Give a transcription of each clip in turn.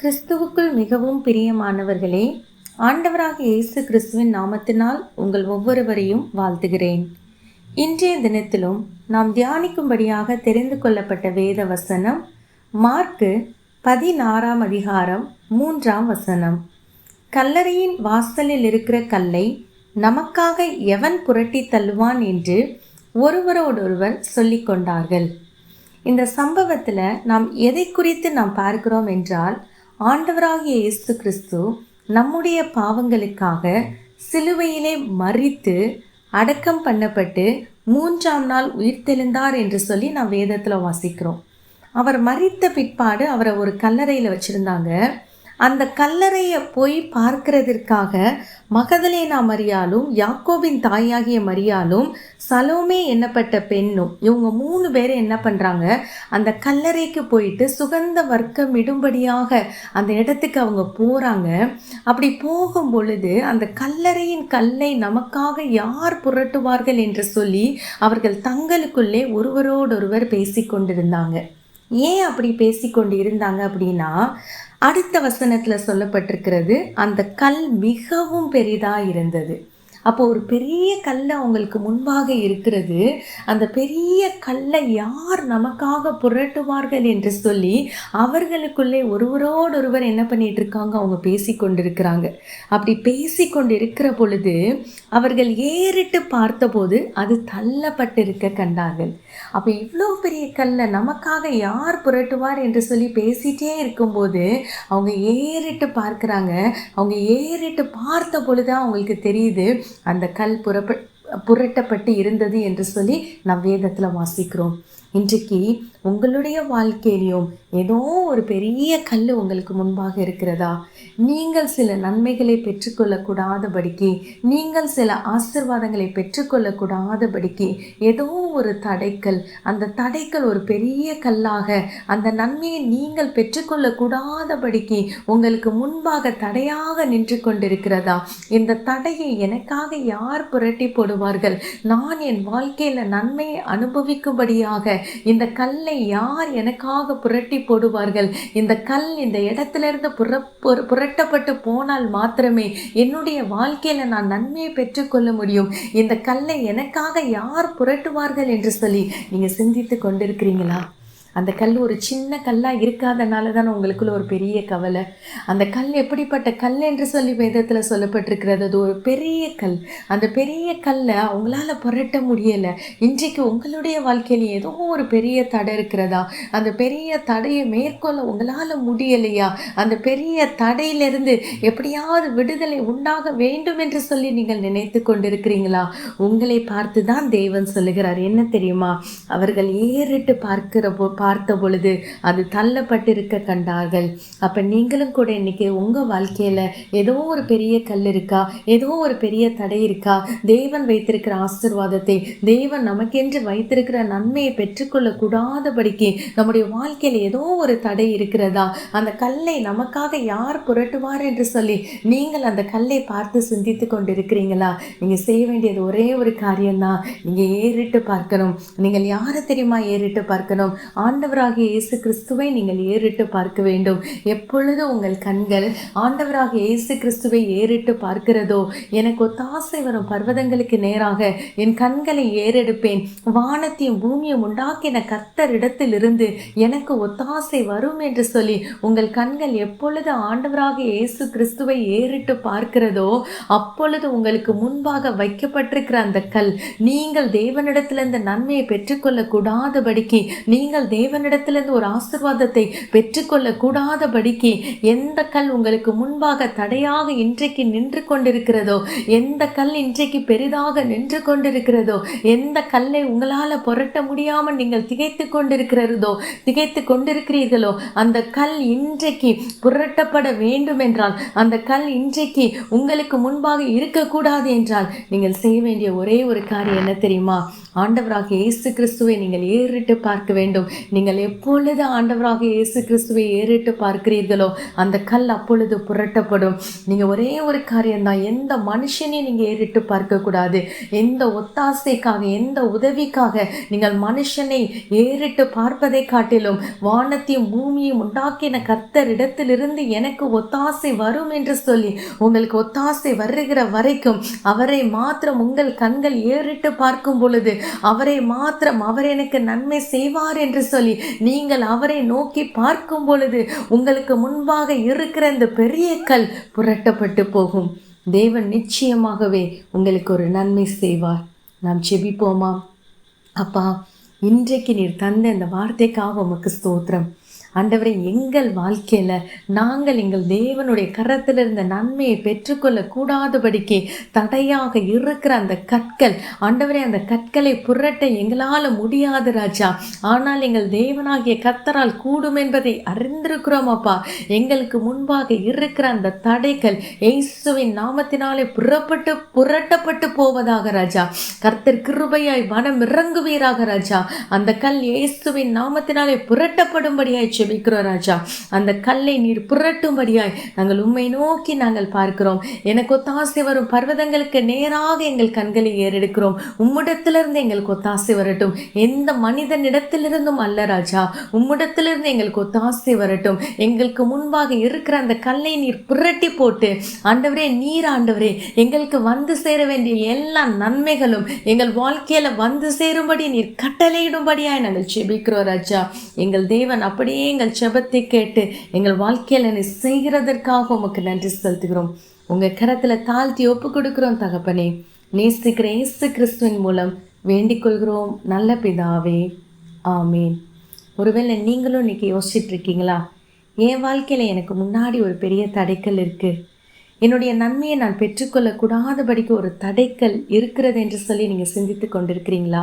கிறிஸ்துவுக்குள் மிகவும் பிரியமானவர்களே ஆண்டவராக இயேசு கிறிஸ்துவின் நாமத்தினால் உங்கள் ஒவ்வொருவரையும் வாழ்த்துகிறேன். இன்றைய தினத்திலும் நாம் தியானிக்கும்படியாக தெரிந்து கொள்ளப்பட்ட வேத வசனம் மார்க்கு பதினாறாம் அதிகாரம் மூன்றாம் வசனம். கல்லறையின் வாசலில் இருக்கிற கல்லை நமக்காக எவன் புரட்டி தள்ளுவான் என்று ஒருவரோடொருவர் சொல்லிக்கொண்டார்கள். இந்த சம்பவத்தில் நாம் எதை குறித்து நாம் பார்க்கிறோம் என்றால் ஆண்டவராகிய இயேசு கிறிஸ்து நம்முடைய பாவங்களுக்காக சிலுவையிலே மறித்து அடக்கம் பண்ணப்பட்டு மூன்றாம் நாள் உயிர்த்தெழுந்தார் என்று சொல்லி நான் வேதத்தில் வாசிக்கிறோம். அவர் மறித்த பிற்பாடு அவரை ஒரு கல்லறையில் வச்சுருந்தாங்க. அந்த கல்லறையை போய் பார்க்கிறதற்காக மகதலேனா மரியாலும் யாக்கோவின் தாயாகிய மரியாலும் சலோமே என்னப்பட்ட பெண்ணும் இவங்க மூணு பேர் என்ன பண்ணுறாங்க அந்த கல்லறைக்கு போயிட்டு சுகந்த வர்க்கம் இடும்படியாக அந்த இடத்துக்கு அவங்க போகிறாங்க அப்படி போகும் பொழுது அந்த கல்லறையின் கல்லை நமக்காக யார் புரட்டுவார்கள் என்று சொல்லி அவர்கள் தங்களுக்குள்ளே ஒருவரோடொருவர் பேசி கொண்டிருந்தாங்க ஏன் அப்படி பேசிக்கொண்டு இருந்தாங்க அப்படின்னா அடுத்த வசனத்தில் சொல்லப்பட்டிருக்கிறது அந்த கல் மிகவும் பெரிதாக இருந்தது. அப்போ ஒரு பெரிய கல் அவங்களுக்கு முன்பாக இருக்கிறது. அந்த பெரிய கல்லை யார் நமக்காக புரட்டுவார்கள் என்று சொல்லி அவர்களுக்குள்ளே ஒருவரோடொருவர் என்ன பண்ணிட்டு இருக்காங்க அவங்க பேசி கொண்டிருக்கிறாங்க அப்படி பேசிக்கொண்டு இருக்கிற பொழுது அவர்கள் ஏறிட்டு பார்த்தபோது அது தள்ளப்பட்டிருக்க கண்டார்கள். அப்போ இவ்வளோ பெரிய கல்லை நமக்காக யார் புரட்டுவார் என்று சொல்லி பேசிட்டே இருக்கும்போது அவங்க ஏறிட்டு பார்க்குறாங்க. அவங்க ஏறிட்டு பார்த்த பொழுது அவங்களுக்கு தெரியுது. அந்த கல் புறப்ப புரட்டப்பட்டு இருந்தது என்று சொல்லி நம் வேதத்தில் வாசிக்கிறோம். இன்றைக்கு உங்களுடைய வாழ்க்கையிலையும் ஏதோ ஒரு பெரிய கல் உங்களுக்கு முன்பாக இருக்கிறதா? நீங்கள் சில நன்மைகளை பெற்றுக்கொள்ளக்கூடாதபடிக்கு நீங்கள் சில ஆசிர்வாதங்களை பெற்றுக்கொள்ளக்கூடாதபடிக்கு ஏதோ ஒரு தடைக்கல் அந்த தடைக்கல் ஒரு பெரிய கல்லாக அந்த நன்மையை நீங்கள் பெற்றுக்கொள்ளக்கூடாதபடிக்கு உங்களுக்கு முன்பாக தடையாக நின்று கொண்டிருக்கிறதா? இந்த தடையை எனக்காக யார் புரட்டி போடுவார்கள்? நான் என் வாழ்க்கையில் நன்மையை அனுபவிக்கும்படியாக இந்த கல்லை யார் எனக்காக புரட்டி போடுவார்கள்? இந்த கல் இந்த இடத்துல இருந்து புற புரட்டப்பட்டு போனால் மாத்திரமே என்னுடைய வாழ்க்கையில் நான் நன்மையை பெற்றுக்கொள்ள முடியும். இந்த கல்லை எனக்காக யார் புரட்டுவார்கள் என்று சொல்லி நீங்கள் சிந்தித்து கொண்டிருக்கிறீங்களா? அந்த கல் ஒரு சின்ன கல்லாக இருக்காதனால தான் உங்களுக்குள்ள ஒரு பெரிய கவலை. அந்த கல் எப்படிப்பட்ட கல் என்று சொல்லி வேதத்தில் சொல்லப்பட்டிருக்கிறது. அது ஒரு பெரிய கல். அந்த பெரிய கல்லை அவங்களால புரட்ட முடியலை. இன்றைக்கு உங்களுடைய வாழ்க்கையில் ஏதோ ஒரு பெரிய தடை இருக்கிறதா? அந்த பெரிய தடையை மேற்கொள்ள உங்களால் முடியலையா? அந்த பெரிய தடையிலிருந்து எப்படியாவது விடுதலை உண்டாக வேண்டும் என்று சொல்லி நீங்கள் நினைத்து கொண்டிருக்கிறீங்களா? உங்களை பார்த்து தான் தேவன் சொல்லுகிறார். என்ன தெரியுமா? அவர்கள் ஏறிட்டு பார்க்கிற பார்த்த பொழுது அது தள்ளப்பட்டிருக்க கண்டார்கள். அப்போ நீங்களும் கூட இன்றைக்கி உங்கள் வாழ்க்கையில் ஏதோ ஒரு பெரிய கல் இருக்கா? ஏதோ ஒரு பெரிய தடை இருக்கா? தேவன் வைத்திருக்கிற ஆசிர்வாதத்தை தேவன் நமக்கென்று வைத்திருக்கிற நன்மையை பெற்றுக்கொள்ளக்கூடாதபடிக்கு நம்முடைய வாழ்க்கையில் ஏதோ ஒரு தடை இருக்கிறதா? அந்த கல்லை நமக்காக யார் புரட்டுவார் என்று சொல்லி நீங்கள் அந்த கல்லை பார்த்து சிந்தித்து கொண்டிருக்கிறீங்களா? நீங்கள் செய்ய வேண்டியது ஒரே ஒரு காரியம்தான். நீங்கள் ஏறிட்டு பார்க்கணும். நீங்கள் யாரை தெரியுமா ஏறிட்டு பார்க்கணும்? ஆண்டவராகிய இயேசு கிறிஸ்துவை நீங்கள் ஏறிட்டு பார்க்க வேண்டும். எப்பொழுது உங்கள் கண்கள் ஆண்டவராகிய இயேசு கிறிஸ்துவை ஏறிட்டு பார்க்கிறதோ எனக்கு ஒத்தாசை வரும் பர்வதங்களுக்கு நேராக என் கண்களை ஏறெடுப்பேன். வானத்தையும் பூமியும் உண்டாக்கின கர்த்தரிடத்தில் எனக்கு ஒத்தாசை வரும் என்று சொல்லி உங்கள் கண்கள் எப்பொழுது ஆண்டவராக இயேசு கிறிஸ்துவை ஏறிட்டு பார்க்கிறதோ அப்பொழுது உங்களுக்கு முன்பாக வைக்கப்பட்டிருக்கிற அந்த கல் நீங்கள் தேவனிடத்திலிருந்து நன்மையை பெற்றுக்கொள்ள கூடாதபடிக்கு நீங்கள் தேவனிடத்திலிருந்து ஒரு ஆசிர்வாதத்தை பெற்றுக்கொள்ள கூடாதபடிக்கு எந்த கல் உங்களுக்கு முன்பாக தடையாக இன்றைக்கு நின்று கொண்டிருக்கிறதோ எந்த கல் இன்றைக்கு பெரிதாக நின்று கொண்டிருக்கிறதோ எந்த கல்லை உங்களால் புரட்ட முடியாமல் நீங்கள் திகைத்து கொண்டிருக்கிறதோ திகைத்து கொண்டிருக்கிறீர்களோ அந்த கல் இன்றைக்கு புரட்டப்பட வேண்டும் என்றால் அந்த கல் இன்றைக்கு உங்களுக்கு முன்பாக இருக்கக்கூடாது என்றால் நீங்கள் செய்ய வேண்டிய ஒரே ஒரு காரியம் என்ன தெரியுமா? ஆண்டவராக இயேசு கிறிஸ்துவை நீங்கள் ஏறிட்டு பார்க்க வேண்டும். நீங்கள் எப்பொழுது ஆண்டவராக இயேசு கிறிஸ்துவை ஏறிட்டு பார்க்கிறீர்களோ அந்த கல் அப்பொழுது புரட்டப்படும். நீங்கள் ஒரே ஒரு காரியம்தான் எந்த மனுஷனையும் நீங்கள் ஏறிட்டு பார்க்கக்கூடாது. எந்த ஒத்தாசைக்காக எந்த உதவிக்காக நீங்கள் மனுஷனை ஏறிட்டு பார்ப்பதை காட்டிலும் வானத்தையும் பூமியும் உண்டாக்கின கர்த்தரிடத்திலிருந்து எனக்கு ஒத்தாசை வரும் என்று சொல்லி உங்களுக்கு ஒத்தாசை வருகிற வரைக்கும் அவரை மாத்திரம் உங்கள் கண்கள் ஏறிட்டு பார்க்கும் பொழுது அவரை மாத்திரம் அவர் எனக்கு நன்மை செய்வார் என்று சொல்லி நீங்கள் அவரை நோக்கி பார்க்கும் பொழுது உங்களுக்கு முன்பாக இருக்கிற இந்த பெரிய கல் புரட்டப்பட்டு போகும். தேவன் நிச்சயமாகவே உங்களுக்கு ஒரு நன்மை செய்வார். நாம் செபிப்போமா அப்பா இன்றைக்கு நீர் தந்த இந்த வார்த்தைக்காக உமக்கு ஸ்தோத்திரம். ஆண்டவரை எங்கள் வாழ்க்கையில் நாங்கள் எங்கள் தேவனுடைய கரத்தில் இருந்த நன்மையை பெற்றுக்கொள்ள கூடாதபடிக்கு தடையாக இருக்கிற அந்த கற்கள் ஆண்டவரை அந்த கற்களை புரட்ட எங்களால் முடியாது ராஜா. ஆனால் எங்கள் தேவனாகிய கத்தரால் கூடும் என்பதை அறிந்திருக்கிறோம் அப்பா. எங்களுக்கு முன்பாக இருக்கிற அந்த தடைகள் இயேசுவின் நாமத்தினாலே புறப்பட்டு புரட்டப்பட்டு போவதாக ராஜா. கர்த்தர் கிருபையாய் மனம் இறங்குவீராக ராஜா. அந்த கல் இயேசுவின் நாமத்தினாலே புரட்டப்படும்படியாய் செபிக்கிறோம் ராஜா. அந்த கல்லை நீர் புரட்டும்படியாய் நாங்கள் உண்மை நோக்கி நாங்கள் பார்க்கிறோம். எனக்கு ஒத்தாசை வரும் பர்வதங்களுக்கு நேராக எங்கள் கண்களை ஏறெடுக்கிறோம். உம்மிடத்திலிருந்து எங்களுக்கு ஒத்தாசை வரட்டும். எந்த மனிதனிடத்திலிருந்தும் அல்ல ராஜா. உம்மிடத்திலிருந்து எங்களுக்கு ஒத்தாசை வரட்டும். எங்களுக்கு முன்பாக இருக்கிற அந்த கல்லை நீர் புரட்டி போட்டு ஆண்டவரே நீர் ஆண்டவரே எங்களுக்கு வந்து சேர வேண்டிய எல்லா நன்மைகளும் எங்கள் வாழ்க்கையில வந்து சேரும்படி நீர் கட்டளையிடும்படியாய் நாங்கள் செபிக்கிறோம் ராஜா. எங்கள் தேவன் அப்படியே எங்கள் செபத்தை கேட்டு எங்கள் வாழ்க்கையில் நீ செய்கிறதற்காக உமக்கு நன்றி செலுத்துகிறோம். உங்கள் கரத்தில் தாழ்த்தி ஒப்பு கொடுக்குறோம் தகப்பனே. நேசிக்கிற இயேசு கிறிஸ்துவின் மூலம் வேண்டிக் கொள்கிறோம். நல்ல பிதாவே ஆமீன். ஒருவேளை நீங்களும் இன்னைக்கு யோசிச்சுட்டு இருக்கீங்களா? என் வாழ்க்கையில் எனக்கு முன்னாடி ஒரு பெரிய தடைக்கல் இருக்குது என்னுடைய நன்மையை நான் பெற்றுக்கொள்ளக்கூடாதபடிக்கு ஒரு தடைக்கல் இருக்கிறது என்று சொல்லி நீங்கள் சிந்தித்து கொண்டிருக்கிறீங்களா?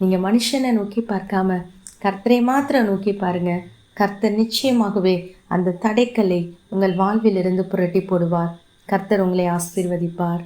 நீங்கள் மனுஷனை நோக்கி பார்க்காம கர்த்தரை மாத்திரம் நோக்கி பாருங்கள் கர்த்தர் நிச்சயமாகவே அந்த தடைக்கல்லை உங்கள் வாழ்விலிருந்து புரட்டி போடுவார். கர்த்தர் உங்களை ஆசீர்வதிப்பார்.